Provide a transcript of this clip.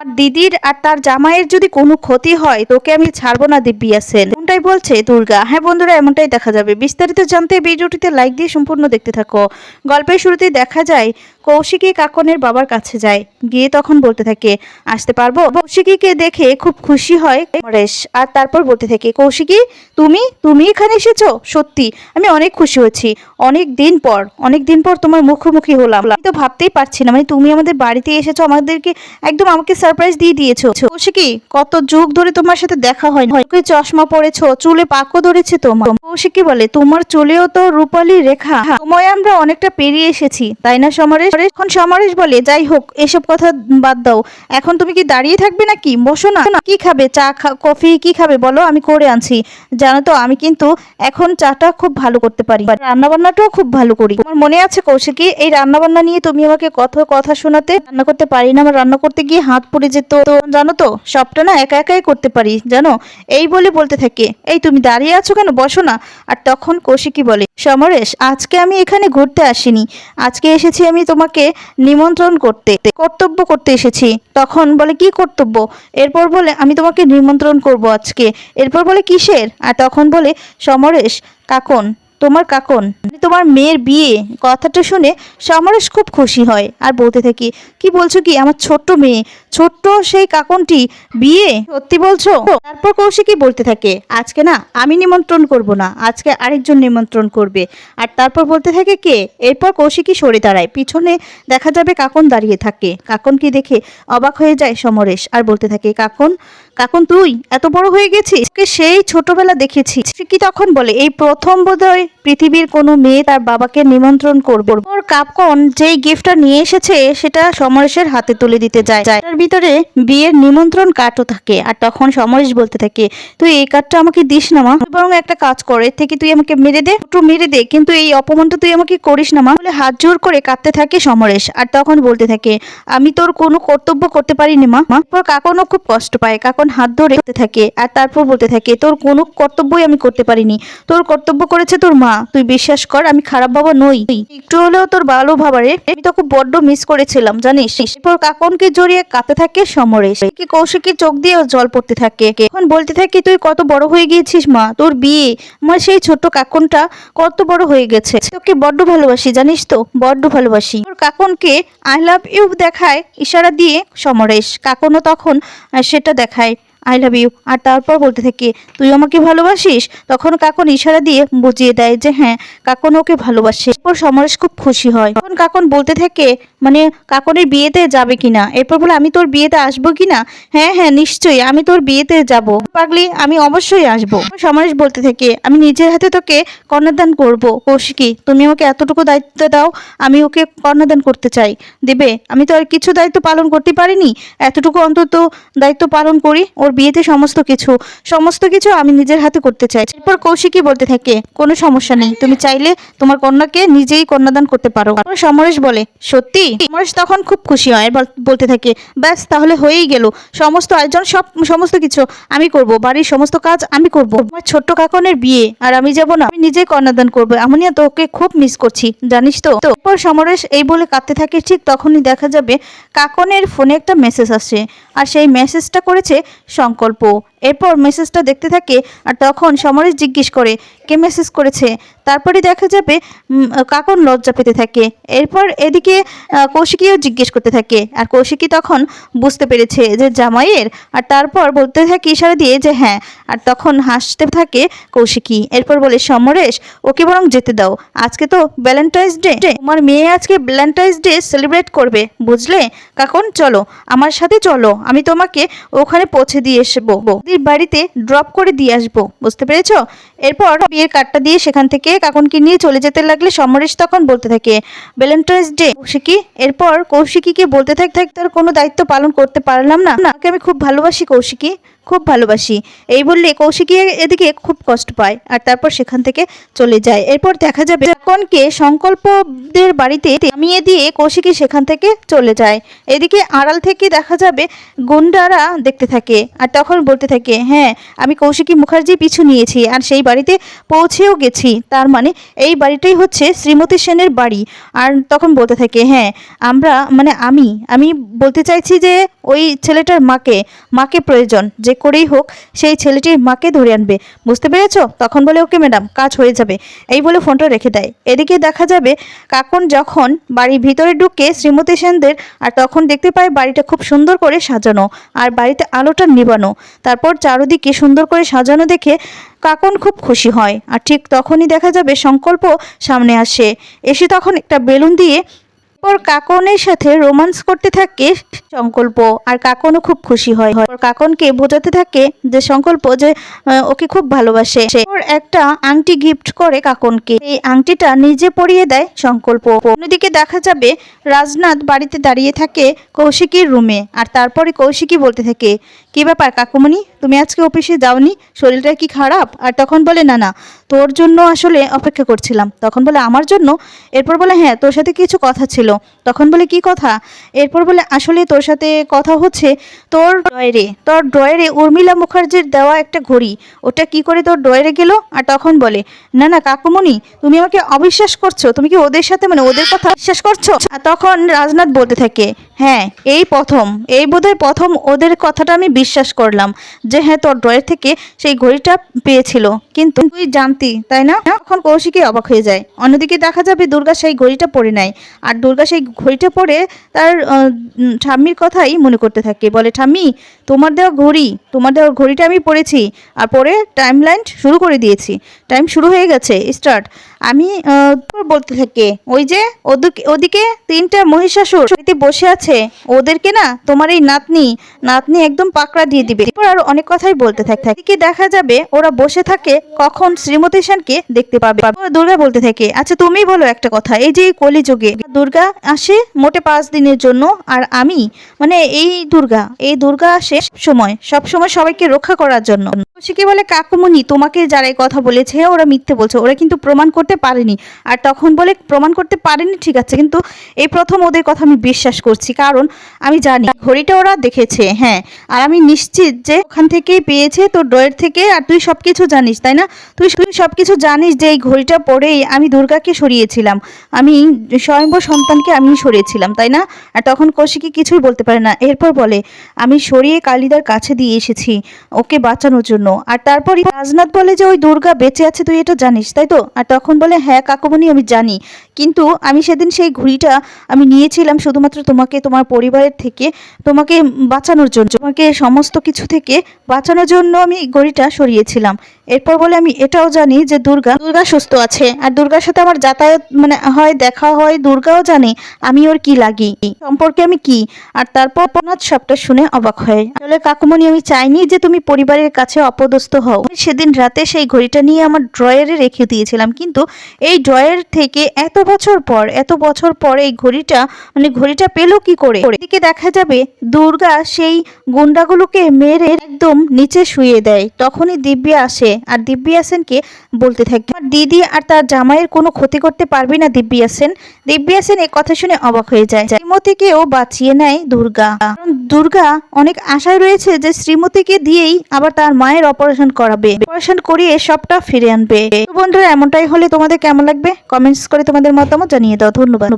আর দিদির আর তার জামাইয়ের যদি কোনো ক্ষতি হয়, তোকে আমি ছাড়বো না দিব্যিয়া সেন এমনটাই বলছে দুর্গা। হ্যাঁ বন্ধুরা, এমনটাই দেখা যাবে। বিস্তারিত জানতে ভিডিওটিতে লাইক দিয়ে সম্পূর্ণ দেখতে থাকো। গল্পের শুরুতেই দেখা যায়, কৌশিকী কাকনের বাবার কাছে যায়। গিয়ে তখন বলতে থাকে, আসতে পারব? কৌশিকীকে দেখে খুব খুশি হয় নরেশ। আর তারপর বলতে থাকে, কৌশিকী, তুমি তুমি এখানে এসেছ? সত্যি, আমি অনেক খুশি হয়েছি। অনেক দিন পর, অনেক দিন পর তোমার মুখোমুখি হলাম। তো ভাবতেই পারছি না মানে তুমি আমাদের বাড়িতে এসেছ, আমাদেরকে একদম আমাকে সারপ্রাইজ দিয়ে দিয়েছ? কৌশিকী কত যুগ ধরে তোমার সাথে দেখা হয় না চশমা পরেছো, চুলে পাকও ধরেছে তোমার। কৌশিকী বলে, তোমার চুলেও তো রূপালী রেখা। সময় আমরা অনেকটা পেরিয়ে এসেছি, তাই না সমরেশ? এখন সমরেশ বলে, যাই হোক, এসব কথা বাদ দাও। এখন তুমি কি দাঁড়িয়ে থাকবে নাকি? বসো না। কি খাবে? চা কফি কি খাবে? বলো, আমি করে আনছি। জানো তো, আমি কিন্তু এখন চাটা খুব ভালো করতে পারি। রান্না বান্নাটাও খুব ভালো করি। আমার মনে আছে কৌশিকী, এই রান্না বান্না নিয়ে তুমি আমাকে কত কথা শোনাতে, রান্না করতে পারি না, আমার রান্না করতে গিয়ে হাত পড়ে যেত জানো তো, সবটা না একা একাই করতে পারি, জানো? এই বলে বলতে থাকে, এই তুমি দাঁড়িয়ে আছো কেন? বসো না। আর তখন কৌশিকী বলে, সমরেশ, আজকে আমি এখানে ঘুরতে আসিনি। আজকে এসেছি আমি তোমাকে নিমন্ত্রণ করতে, কর্তব্য করতে এসেছি। তখন বলে, কি কর্তব্য? এরপর বলে, আমি তোমাকে নিমন্ত্রণ করব আজকে। এরপর বলে, কিসের? আর তখন বলে, সমরেশ, কাকন, তোমার কাকন মানে তোমার মেয়ের বিয়ে। কথাটা শুনে সমরেশ খুব খুশি হয়। আর বলতে থাকি, কি বলছো কি? আমার ছোট্ট মেয়ে। ছোট্ট সেই কাকনটি, বিয়ে? সত্যি বলছো? তারপর কৌশিকী বলতে থাকে, আজকে না, আমি নিমন্ত্রণ করব না, আজকে আরেকজন নিমন্ত্রণ করবে। আর তারপর বলতে থাকে, কে? এরপর কৌশিকী সরে দাঁড়ায়, পিছনে দেখা যাবে কাকন দাঁড়িয়ে থাকে। কাকনকে দেখে অবাক হয়ে যায় সমরেশ আর বলতে থাকে, কাকন কাকন তুই এত বড় হয়ে গেছিস? সেই ছোটবেলা দেখেছি। কি তখন বলে, এই প্রথম বোধহয় পৃথিবীর কোনো মেয়ে তার বাবাকে নিমন্ত্রণ করব। ওর কাপকন যেই গিফটটা নিয়ে এসেছে, সেটা সমরেশের হাতে তুলে দিতে যায়। তার ভিতরে বিয়ের নিমন্ত্রণ কার্ডও থাকে। আর তখন সমরেশ বলতে থাকে, তুই এই কার্ডটা আমাকে দিস না, মা। বরং একটা কাজ করে থেকে তুই আমাকে মেরে দে, একটু মেরে দে, কিন্তু এই অপমানটা তুই আমাকে করিস না, মা। বলে হাত জোর করে কাঁদতে থাকে সমরেশ। আর তখন বলতে থাকে, আমি তোর কোনো কর্তব্য করতে পারিনি, মা। তারপর কাকনও খুব কষ্ট পায়। কাকন হাত ধরে থাকে, আর তারপর বলতে থাকে, তোর কোনো কর্তব্যই আমি করতে পারিনি। তোর কর্তব্য করেছে তোর মা। তুই বিশ্বাস কর, আমি খারাপ বাবা নই। একটু হলেও তোর ভালো ভাবারে, আমি তো খুব বড্ড মিস করেছিলাম, জানিস? এরপর কাকনকে জড়িয়ে কাঁপতে থাকে সমরেশ। কি কৌশিকীর চোখ দিয়ে জল পড়তে থাকে। এখন বলতে থাকি, তুই কত বড় হয়ে গিয়েছিস, মা? তোর বিয়ে, আমার সেই ছোট্ট কাকনটা কত বড় হয়ে গেছে। তোকে বড্ড ভালোবাসি, জানিস তো? বড্ড ভালোবাসি। তোর কাকনকে আই লাভ ইউ দেখায় ইশারা দিয়ে সমরেশ। কাকনও তখন সেটা দেখায়। আই লাভ ইউ আর তারপর বলতে থাকে, তুই আমাকে ভালোবাসিস? তখন কাকন ইশারা দিয়ে বুঝিয়ে দেয় যে হ্যাঁ কাকন ওকে ভালোবাসে। এরপর সমরেশ খুব খুশি হয়। তখন কাকন বলতে থাকে মানে কাকনের বিয়েতে যাবে কিনা? এরপর বলে, আমি তোর বিয়েতে আসব কিনা? হ্যাঁ হ্যাঁ নিশ্চয়ই, আমি তোর বিয়েতে যাব। পাগলি, আমি অবশ্যই আসব। সমরেশ বলতে থাকে, আমি নিজের হাতে তোকে কন্যাদান করব। কৌশিকি, তুমি আমাকে এতটুকু দায়িত্ব দাও, আমি ওকে কন্যাদান করতে চাই। দেবে, আমি তো আর কিছু দায়িত্ব পালন করতে পারিনি। এতটুকু অন্তত দায়িত্ব পালন করি। ওর বিয়েতে সমস্ত কিছু সমস্ত কিছু আমি নিজের হাতে করতে চাই। এরপর কৌশিকী বলতে থাকে, কোনো সমস্যা নেই, তুমি চাইলে তোমার কন্যাকে নিজেই কন্যাদান করতে পারো। সমরেশ বলে, সত্যি? সমরেশ তখন খুব খুশি হয় বলতে থাকে, ব্যাস, তাহলে হয়েই গেল। সমস্ত আয়োজন সব, সমস্ত কিছু আমি করব, বাড়ির সমস্ত কাজ আমি করব। আমার ছোট্ট কাকনের বিয়ে, আর আমি যাব না, আমি নিজেই কন্যাদান করব। এমনই তোকে খুব মিস করছি, জানিস তো? তো এরপর সমরেশ এই বলে কাঁদতে থাকে, ঠিক তখনই দেখা যাবে, কাকনের ফোনে একটা মেসেজ আসে, আর সেই মেসেজটা করেছে সংকল্প এরপর মেসেজটা দেখতে থাকে আর তখন সমরেশ জিজ্ঞেস করে, কে মেসেজ করেছে? তারপরে দেখা যাবে কাকন লজ্জা পেতে থাকে। এরপর এদিকে কৌশিকীও জিজ্ঞেস করতে থাকে। আর কৌশিকী তখন বুঝতে পেরেছে যে জামাইয়ের। আর তারপর বলতে থাকে ইশারা দিয়ে যে হ্যাঁ। আর তখন হাসতে থাকে কৌশিকী। এরপর বলে, সমরেশ, ওকে বরং যেতে দাও। আজকে তো ভ্যালেন্টাইন্স ডে তোমার মেয়ে আজকে ভ্যালেন্টাইন্স ডে সেলিব্রেট করবে, বুঝলে? কাকন, চলো। আমার সাথে চলো। আমি তোমাকে ওখানে পৌঁছে দিয়ে আসব দিদির বাড়িতে ড্রপ করে দিয়ে আসব বুঝতে পেরেছ? এরপর বিয়ের কার্ডটা দিয়ে সেখান থেকে কাকনকে নিয়ে চলে যেতে লাগলে সমরেশ তখন বলতে থাকে ভ্যালেন্টাইন্স ডে কৌশিকি। এরপর কৌশিকীকে বলতে থাক থাক তার কোনো দায়িত্ব পালন করতে পারলাম না, আমি খুব ভালোবাসি কৌশিকী। খুব ভালোবাসি। এই বললে কৌশিকী এদিকে খুব কষ্ট পায় আর তারপর সেখান থেকে চলে যায়। এরপর দেখা যাবে কনকে সংকল্পদের বাড়িতে নামিয়ে দিয়ে কৌশিকী সেখান থেকে চলে যায়। এদিকে আড়াল থেকে দেখা যাবে গুন্ডারা দেখতে থাকে আর তখন বলতে থাকে হ্যাঁ আমি কৌশিকী মুখার্জি পিছু নিয়েছি আর সেই বাড়িতে পৌঁছেও গেছি। তার মানে এই বাড়িটাই হচ্ছে শ্রীমতী সেনের বাড়ি। আর তখন বলতে থাকে হ্যাঁ আমরা মানে আমি আমি বলতে চাইছি যে ওই ছেলেটার মাকে মাকে প্রয়োজন, যে করেই হোক সেই ছেলেটির মাকে ধরে আনবে। বুঝতে পেরেছ? তখন বলে, ওকে ম্যাডাম, কাজ হয়ে যাবে। এই বলে ফোনটা রেখে দেয়। এদিকে দেখা যাবে কাকন যখন বাড়ির ভিতরে ঢুকে শ্রীমতী সেনদের, আর তখন দেখতে পায় বাড়িটা খুব সুন্দর করে সাজানো, আর বাড়িতে আলোটা নিবানো। তারপর চারদিকে সুন্দর করে সাজানো দেখে কাকন খুব খুশি হয়। আর ঠিক তখনই দেখা যাবে সংকল্প সামনে আসে। এসে তখন একটা বেলুন দিয়ে ওর কাকনের সাথে রোমান্স করতে থাকে সংকল্প, আর কাকনও খুব খুশি হয়। কাকনকে বোঝাতে থাকে যে সংকল্প যে ওকে খুব ভালোবাসে। একটা আংটি গিফট করে কাকনকে। এই আংটিটা নিজে পরিয়ে দেয় সংকল্প। অন্যদিকে দেখা যাবে রাজনাথ বাড়িতে দাঁড়িয়ে থাকে কৌশিকীর রুমে, আর তারপরে কৌশিকী বলতে থাকে কি ব্যাপার কাকুমণি? তুমি আজকে অফিসে যাওনি, শরীরটা কি খারাপ? আর তখন বলে, না না, তোর জন্য আসলে অপেক্ষা করছিলাম। তখন বলে, আমার জন্য? এরপর বলে হ্যাঁ তোর সাথে কিছু কথা ছিল। তখন বলে, কি কথা? এরপর বলে, আসলে তোর সাথে কথা হচ্ছে তোর ড্রয়ারে। তোর ড্রয়ারে উর্মিলা মুখার্জির দেওয়া একটা ঘড়ি, ওটা কি করে তোর ড্রয়ারে গেল? আর তখন বলে, না না, কাকুমণি, তুমি আমাকে অবিশ্বাস করছ। তুমি কি ওদের সাথে মানে ওদের কথা বিশ্বাস করছ? আর তখন রাজনাথ বলতে থাকে হ্যাঁ এই প্রথম, এই বোধহয় প্রথম ওদের কথাটা আমি বিশ্বাস করলাম যে হ্যাঁ তোর ড্রয়ের থেকে সেই ঘড়িটা পেয়েছিল। কিন্তু তুই জানতি, তাই না? তখন কৌশিকী অবাক হয়ে যায়। অন্যদিকে দেখা যাবে দুর্গা সেই ঘড়িটা পরে নেয় আর দুর্গা সেই ঘড়িটা পরে তার ঠাম্মির কথাই মনে করতে থাকে। বলে, ঠাম্মি, তোমার দেওয়া ঘড়ি, তোমার দেওয়া ঘড়িটা আমি পড়েছি আর পরে টাইম লাইন শুরু করে দিয়েছি। টাইম শুরু হয়ে গেছে স্টার্ট আমি বলতে থাকে, ওই যে ওদিকে তিনটা মহিষাসুর বসে আছে, ওদেরকে না তোমার এই নাতনি নাতনি একদম পাকড়া দিয়ে দিবে। আরও অনেক কথাই বলতে থাকে এদিকে দেখা যাবে ওরা বসে থাকে কখন শ্রীমতী সেনকে দেখতে পাবে। দুর্গা বলতে থাকে আচ্ছা তুমি বলো একটা কথা, এই যে কলিযুগে দুর্গা আসে মোটে পাঁচ দিনের জন্য, আর আমি মানে এই দুর্গা এই দুর্গা আসে সময় সব সময় সবাইকে রক্ষা করার জন্য। কৌশিকী বলে, কাকুমণি, তোমাকে যারা কথা বলেছে, ওরা মিথ্যে বলছে। ওরা কিন্তু প্রমাণ করতে পারেনি। আর তখন বলে, প্রমাণ করতে পারেনি, ঠিক আছে, কিন্তু এই প্রথম ওদের কথা আমি বিশ্বাস করছি। কারণ আমি জানি, ঘড়িটা ওরা দেখেছে হ্যাঁ। আর আমি নিশ্চিত যে ওখান থেকেই পেয়েছে তোর ডয়ের থেকে। আর তুই সব কিছু জানিস, তাই না? তুই তুই সব কিছু জানিস যে এই ঘড়িটা পরেই আমি দুর্গাকে সরিয়েছিলাম। আমি স্বয়ম্বর সন্তানকে আমি সরিয়েছিলাম, তাই না? আর তখন কৌশিকী কিছুই বলতে পারে না। এরপর বলে, আমি সরিয়ে কালিদার কাছে দিয়ে এসেছি, ওকে বাঁচানোর জন্য। আর তারপরই রাজনাথ বলে যে, ওই দুর্গা বেঁচে আছে, তুই এটা জানিস, তাই তো? আর তখন বলে হ্যাঁ কাকুমণি, আমি জানি। কিন্তু আমি সেদিন সেই ঘুড়িটা আমি নিয়েছিলাম শুধুমাত্র তোমাকে, তোমার পরিবারের থেকে, তোমাকে বাঁচানোর জন্য, তোমাকে সমস্ত কিছু থেকে বাঁচানোর জন্য আমি ঘড়িটা সরিয়েছিলাম। এরপর বলে, আমি এটাও জানি যে দুর্গা দুর্গা সুস্থ আছে। আর দুর্গার সাথে আমার যাতায়াত মানে হয়, দেখা হয়, দুর্গাও জানে আমি ওর কি লাগি, সম্পর্কে আমি কি। আর তারপর অপনাথ সবটা শুনে অবাক হয়। আসলে কাকুমণি, আমি চাইনি যে তুমি পরিবারের কাছে অপদস্থ হও। সেদিন রাতে সেই ঘড়িটা নিয়ে আমার ড্রয়ারে রেখে দিয়েছিলাম। কিন্তু এই ড্রয়ার থেকে এত বছর পর, এত বছর পর এই ঘড়িটা মানে ঘড়িটা পেল কি করে? এদিকে দেখা যাবে, দুর্গা সেই গুন্ডাগুলোকে মেরে একদম নিচে শুয়ে দেয়। তখনই দিব্যা আসে আর দিব্যা সেনকে বলতে থাকে। "আমার দিদি আর তার জামাইয়ের কোনো ক্ষতি করতে পারবি না দিব্যা সেন দিব্যা সেন এই কথা শুনে অবাক হয়ে যায়। শ্রীমতীকেও বাঁচিয়ে নেয় দুর্গা। কারণ দুর্গা অনেক আশায় রয়েছে যে শ্রীমতীকে দিয়েই আবার তার মায়ের অপারেশন করাবে। অপারেশন করিয়ে সবটা ফিরে আনবে। বন্ধুরা, এমনটাই হলে তোমাদের কেমন লাগবে? কমেন্টস করে তোমাদের মতামত জানিয়ে দাও। ধন্যবাদ।